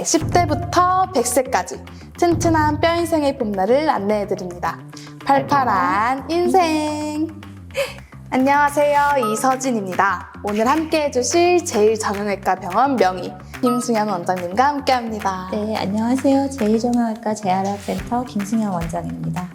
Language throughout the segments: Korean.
네, 10대부터 100세까지 튼튼한 뼈 인생의 봄날을 안내해 드립니다. 팔팔한 인생. 안녕하세요. 이서진입니다. 오늘 함께 해주실 제일정형외과 병원 명의 김승현 원장님과 함께 합니다. 네, 안녕하세요. 제2정형외과 재활학센터 김승현 원장입니다.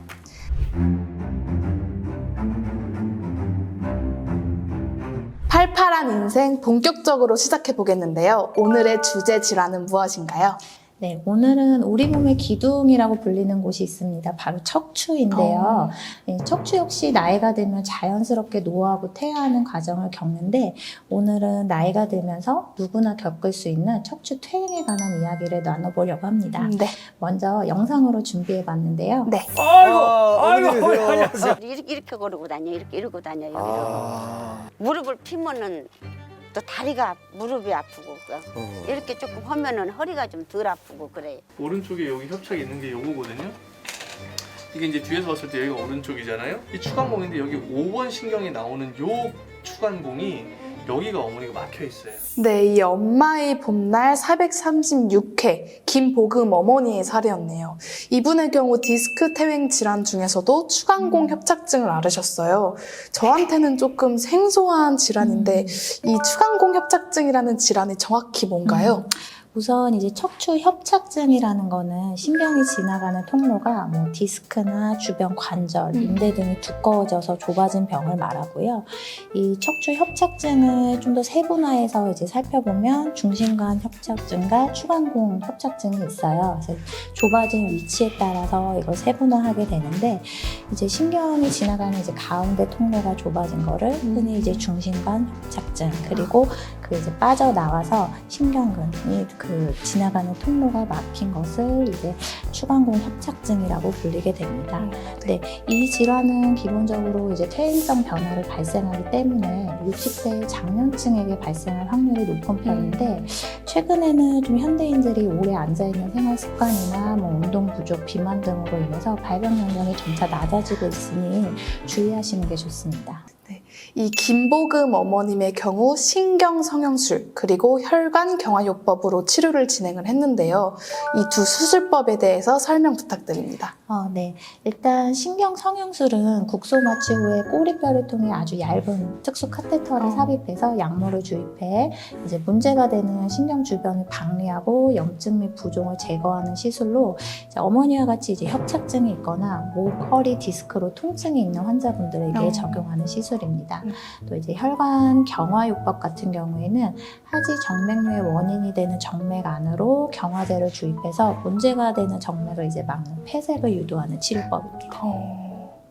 팔팔한 인생 본격적으로 시작해 보겠는데요. 오늘의 주제 질환은 무엇인가요? 네, 오늘은 우리 몸의 기둥이라고 불리는 곳이 있습니다. 바로 척추인데요. 네, 척추 역시 나이가 들면 자연스럽게 노화하고 퇴화하는 과정을 겪는데 오늘은 나이가 들면서 누구나 겪을 수 있는 척추 퇴행에 관한 이야기를 나눠보려고 합니다. 음, 네. 먼저 영상으로 준비해 봤는데요. 네. 아이고, 아, 아이고? 안녕하세요. 이렇게, 이렇게 걸고 다녀 이렇게 이러고 다녀 여기로 아, 무릎을 피면은 또 다리가 무릎이 아프고 어. 이렇게 조금 하면은 허리가 좀 덜 아프고 그래요. 오른쪽에 여기 협착이 있는 게 요거거든요. 이게 이제 뒤에서 봤을 때 여기가 오른쪽이잖아요. 이 추간공인데 여기 5번 신경이 나오는 요 추간공이 여기가 어머니가 막혀 있어요. 네, 이 엄마의 봄날 436회 김보금 어머니의 사례였네요. 이분의 경우 디스크 퇴행 질환 중에서도 추간공 협착증을 앓으셨어요. 저한테는 조금 생소한 질환인데 이 추간공 협착증이라는 질환이 정확히 뭔가요? 우선 이제 척추 협착증이라는 거는 신경이 지나가는 통로가 뭐 디스크나 주변 관절, 음. 인대 등이 두꺼워져서 좁아진 병을 말하고요. 이 척추 협착증을 좀 더 세분화해서 이제 살펴보면 중심관 협착증과 추간공 협착증이 있어요. 그래서 좁아진 위치에 따라서 이걸 세분화하게 되는데 이제 신경이 지나가는 이제 가운데 통로가 좁아진 거를 흔히 이제 중심관 협착증 그리고 그 이제 빠져나와서 신경근이 그 지나가는 통로가 막힌 것을 이제 추간공 협착증이라고 불리게 됩니다. 네, 이 질환은 기본적으로 이제 퇴행성 변화를 발생하기 때문에 60대 장년층에게 발생할 확률이 높은 편인데 최근에는 좀 현대인들이 오래 앉아 있는 생활 습관이나 뭐 운동 부족, 비만 등으로 인해서 발병 연령이 점차 낮아지고 있으니 주의하시는 게 좋습니다. 이 김보금 어머님의 경우 신경 성형술 그리고 혈관 경화요법으로 치료를 진행을 했는데요. 이 두 수술법에 대해서 설명 부탁드립니다. 어, 네. 일단 신경 성형술은 국소 마취 후에 꼬리뼈를 통해 아주 얇은 특수 카테터를 어. 삽입해서 약물을 주입해 이제 문제가 되는 신경 주변을 박리하고 염증 및 부종을 제거하는 시술로 어머니와 같이 이제 협착증이 있거나 목, 허리 디스크로 통증이 있는 환자분들에게 어. 적용하는 시술입니다. 음. 또 이제 혈관 경화요법 같은 경우에는 하지 정맥류의 원인이 되는 정맥 안으로 경화제를 주입해서 문제가 되는 정맥을 이제 막는 폐색을 유도하는 치료법입니다. 어,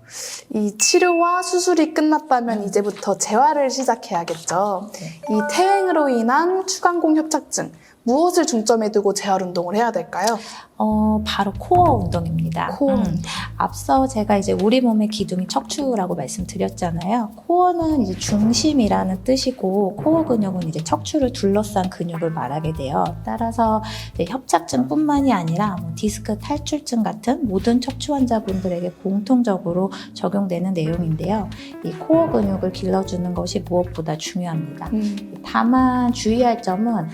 이 치료와 수술이 끝났다면 이제부터 재활을 시작해야겠죠. 네. 이 퇴행으로 인한 추간공 협착증 무엇을 중점에 두고 재활 운동을 해야 될까요? 어, 바로 코어 운동입니다. 코어. 음, 앞서 제가 이제 우리 몸의 기둥이 척추라고 말씀드렸잖아요. 코어는 이제 중심이라는 뜻이고 코어 근육은 이제 척추를 둘러싼 근육을 말하게 돼요. 따라서 협착증뿐만이 아니라 뭐 디스크 탈출증 같은 모든 척추 환자분들에게 공통적으로 적용되는 내용인데요. 이 코어 근육을 길러주는 것이 무엇보다 중요합니다. 음, 다만 주의할 점은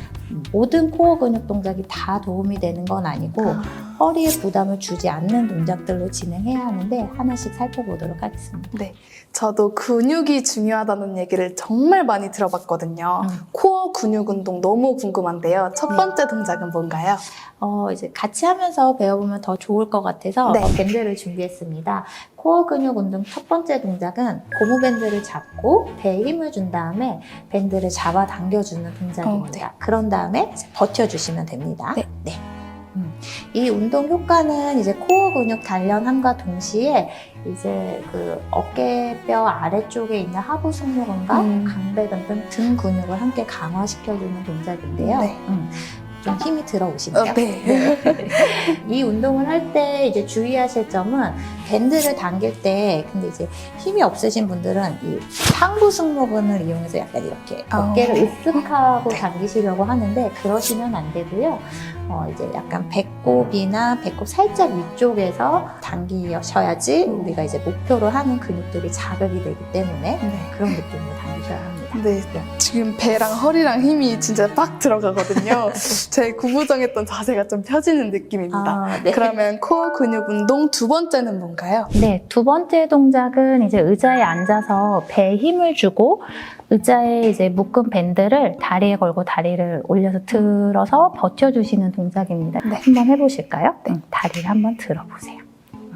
모든 코어 근육 동작이 다 도움이 되는 건 아니고 허리에 부담을 주지 않는 동작들로 진행해야 하는데 하나씩 살펴보도록 하겠습니다. 네. 저도 근육이 중요하다는 얘기를 정말 많이 들어봤거든요. 음. 코어 근육 운동 너무 궁금한데요. 첫 네. 번째 동작은 뭔가요? 어, 이제 같이 하면서 배워보면 더 좋을 것 같아서 네. 어, 밴드를 준비했습니다. 코어 근육 운동 첫 번째 동작은 고무밴드를 잡고 배에 힘을 준 다음에 밴드를 잡아 당겨주는 동작입니다. 그런 다음에 버텨주시면 됩니다. 네. 음, 이 운동 효과는 이제 코어 근육 단련함과 동시에 이제 그 어깨뼈 아래쪽에 있는 하부 승모근과 음. 강배근 등 등 근육을 함께 강화시켜주는 동작인데요. 네. 음, 좀 힘이 들어오시네요. 어, 네. 이 운동을 할 때 이제 주의하실 점은 밴드를 당길 때 근데 이제 힘이 없으신 분들은 이 상부 승모근을 이용해서 약간 이렇게 아. 어깨를 으쓱하고 당기시려고 하는데 그러시면 안 되고요. 어, 이제 약간 배꼽이나 배꼽 살짝 위쪽에서 당기셔야지 우리가 이제 목표로 하는 근육들이 자극이 되기 때문에 네. 그런 느낌으로 당기셔야 합니다. 네, 지금 배랑 허리랑 힘이 진짜 빡 들어가거든요. 제 구부정했던 자세가 좀 펴지는 느낌입니다. 아, 네. 그러면 코어 근육 운동 두 번째는 뭔가요? 네, 두 번째 동작은 이제 의자에 앉아서 배에 힘을 주고 의자에 이제 묶은 밴드를 다리에 걸고 다리를 올려서 들어서 버텨주시는 동작입니다. 네. 한번 해보실까요? 네. 다리를 한번 들어보세요.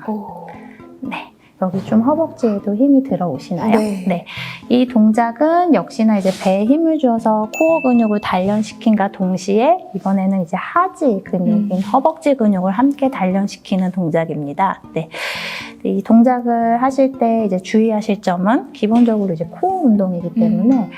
오. 네. 여기 좀 허벅지에도 힘이 들어오시나요? 네. 이 동작은 역시나 이제 배에 힘을 주어서 코어 근육을 단련시킨과 동시에 이번에는 이제 하지 근육인 음. 허벅지 근육을 함께 단련시키는 동작입니다. 네. 이 동작을 하실 때 이제 주의하실 점은 기본적으로 이제 코어 운동이기 때문에 음.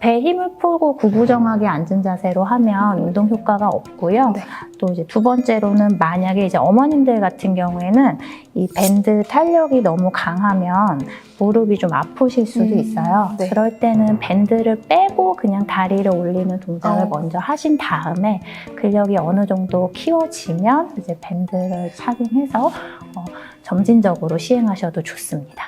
배 힘을 풀고 구부정하게 앉은 자세로 하면 운동 효과가 없고요. 네. 또 이제 두 번째로는 만약에 이제 어머님들 같은 경우에는 이 밴드 탄력이 너무 강하면 무릎이 좀 아프실 수도 음, 있어요. 네. 그럴 때는 밴드를 빼고 그냥 다리를 올리는 동작을 어. 먼저 하신 다음에 근력이 어느 정도 키워지면 이제 밴드를 착용해서 어, 점진적으로 시행하셔도 좋습니다.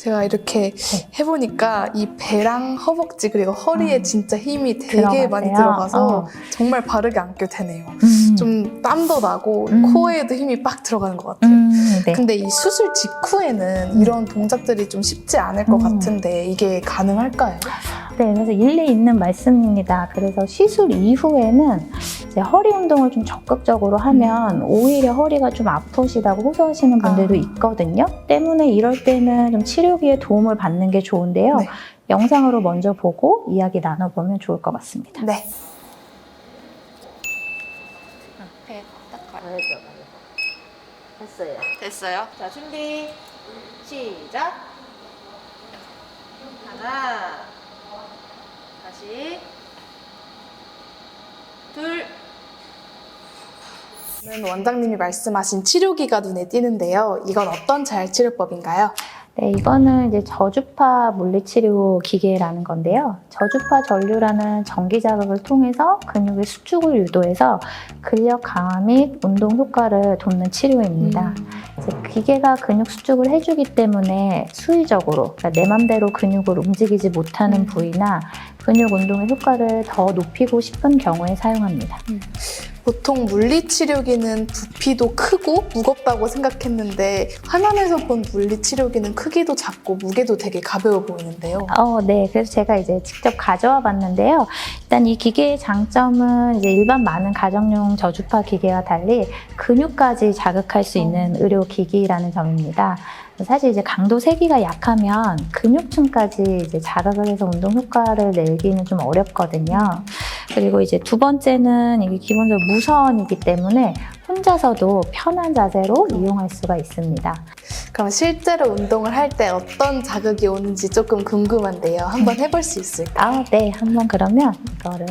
제가 이렇게 네. 해보니까 이 배랑 허벅지 그리고 허리에 음. 진짜 힘이 되게 들어가세요. 많이 들어가서 어. 정말 바르게 앉게 되네요. 음. 좀 땀도 나고 음. 코에도 힘이 빡 들어가는 것 같아요. 음, 네. 근데 이 수술 직후에는 이런 동작들이 좀 쉽지 않을 것 음. 같은데 이게 가능할까요? 네, 그래서 일리 있는 말씀입니다. 그래서 시술 이후에는 이제 허리 운동을 좀 적극적으로 하면 오히려 허리가 좀 아프시다고 호소하시는 분들도 아. 있거든요. 때문에 이럴 때는 좀 치료기의 도움을 받는 게 좋은데요. 네. 영상으로 먼저 보고 이야기 나눠보면 좋을 것 같습니다. 네. 됐어요. 됐어요. 자, 준비. 시작. 하나. 다시. 둘. 원장님이 말씀하신 치료기가 눈에 띄는데요. 이건 어떤 잘 치료법인가요? 네, 이거는 이제 저주파 물리치료 기계라는 건데요. 저주파 전류라는 전기 자극을 통해서 근육의 수축을 유도해서 근력 강화 및 운동 효과를 돕는 치료입니다. 음. 기계가 근육 수축을 해주기 때문에 수의적으로 그러니까 내 맘대로 근육을 움직이지 못하는 음. 부위나 근육 운동의 효과를 더 높이고 싶은 경우에 사용합니다. 보통 물리치료기는 부피도 크고 무겁다고 생각했는데 화면에서 본 물리치료기는 크기도 작고 무게도 되게 가벼워 보이는데요. 어, 네. 그래서 제가 이제 직접 가져와 봤는데요. 일단 이 기계의 장점은 이제 일반 많은 가정용 저주파 기계와 달리 근육까지 자극할 수 있는 의료 기기라는 점입니다. 사실 이제 강도 세기가 약하면 근육층까지 이제 자극을 해서 운동 효과를 내기는 좀 어렵거든요. 그리고 이제 두 번째는 이게 기본적으로 무선이기 때문에 혼자서도 편한 자세로 이용할 수가 있습니다. 그럼 실제로 운동을 할 때 어떤 자극이 오는지 조금 궁금한데요. 한번 해볼 수 있을까요? 아, 네. 한번 그러면 이거를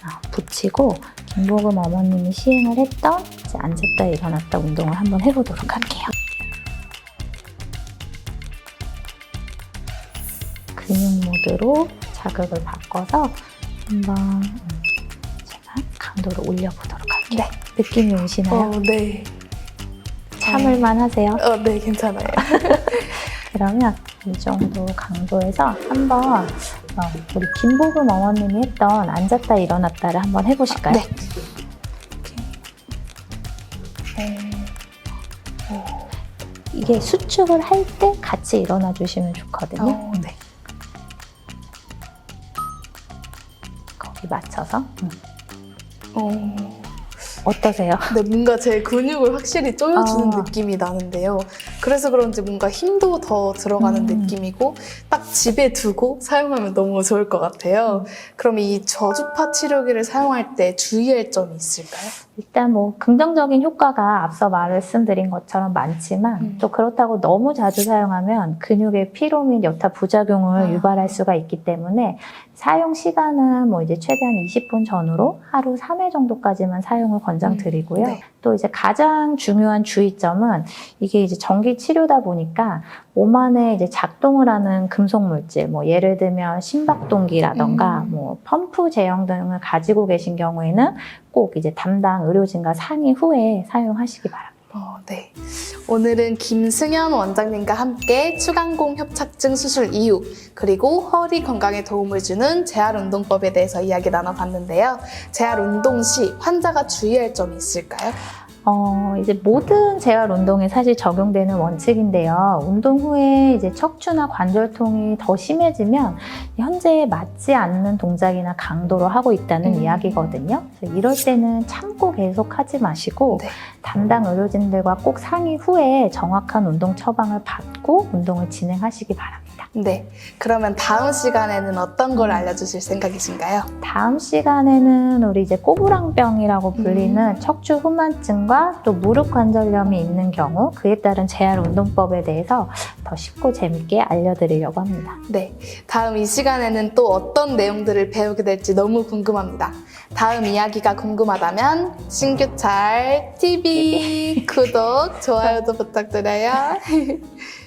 자, 붙이고 김보금 어머님이 시행을 했던 이제 앉았다 일어났다 운동을 한번 해보도록 할게요. 모드로 자극을 바꿔서 한번 음, 제가 강도를 올려보도록 할게요. 느낌이 오시나요? 어, 네. 참을만 하세요? 어, 네, 괜찮아요. 그러면 이 정도 강도에서 한번 어, 우리 김보금 어머님이 했던 앉았다 일어났다를 한번 해보실까요? 네. 이게 수축을 할 때 같이 일어나 주시면 좋거든요. 어, 네. 거기 맞춰서 음. 어, 어떠세요? 네, 뭔가 제 근육을 확실히 조여주는 아. 느낌이 나는데요. 그래서 그런지 뭔가 힘도 더 들어가는 음. 느낌이고 딱 집에 두고 사용하면 너무 좋을 것 같아요. 그럼 이 저주파 치료기를 사용할 때 주의할 점이 있을까요? 일단 뭐 긍정적인 효과가 앞서 말씀드린 것처럼 많지만 음. 또 그렇다고 너무 자주 사용하면 근육의 피로 및 여타 부작용을 아. 유발할 수가 있기 때문에 사용 시간은 뭐 이제 최대한 20분 전후로 하루 3회 정도까지만 사용을 권장드리고요. 네. 또 이제 가장 중요한 주의점은 이게 이제 전기 치료다 보니까 몸 안에 이제 작동을 하는 금속 물질, 뭐 예를 들면 심박동기라던가 음. 뭐 펌프 제형 등을 가지고 계신 경우에는 꼭 이제 담당 의료진과 상의 후에 사용하시기 바랍니다. 어, 네. 오늘은 김승현 원장님과 함께 추간공 협착증 수술 이후 그리고 허리 건강에 도움을 주는 재활 운동법에 대해서 이야기 나눠봤는데요. 재활 운동 시 환자가 주의할 점이 있을까요? 어, 이제 모든 재활 운동에 사실 적용되는 원칙인데요. 운동 후에 이제 척추나 관절통이 더 심해지면 현재 맞지 않는 동작이나 강도로 하고 있다는 음. 이야기거든요. 그래서 이럴 때는 참고 계속 하지 마시고 네. 담당 의료진들과 꼭 상의 후에 정확한 운동 처방을 받고 운동을 진행하시기 바랍니다. 네. 그러면 다음 시간에는 어떤 걸 알려주실 생각이신가요? 다음 시간에는 우리 이제 꼬부랑병이라고 불리는 척추 후만증 과 또 무릎 관절염이 있는 경우 그에 따른 재활 운동법에 대해서 더 쉽고 재밌게 알려드리려고 합니다. 네. 다음 이 시간에는 또 어떤 내용들을 배우게 될지 너무 궁금합니다. 다음 이야기가 궁금하다면 신규찰 TV 구독, 좋아요도 부탁드려요.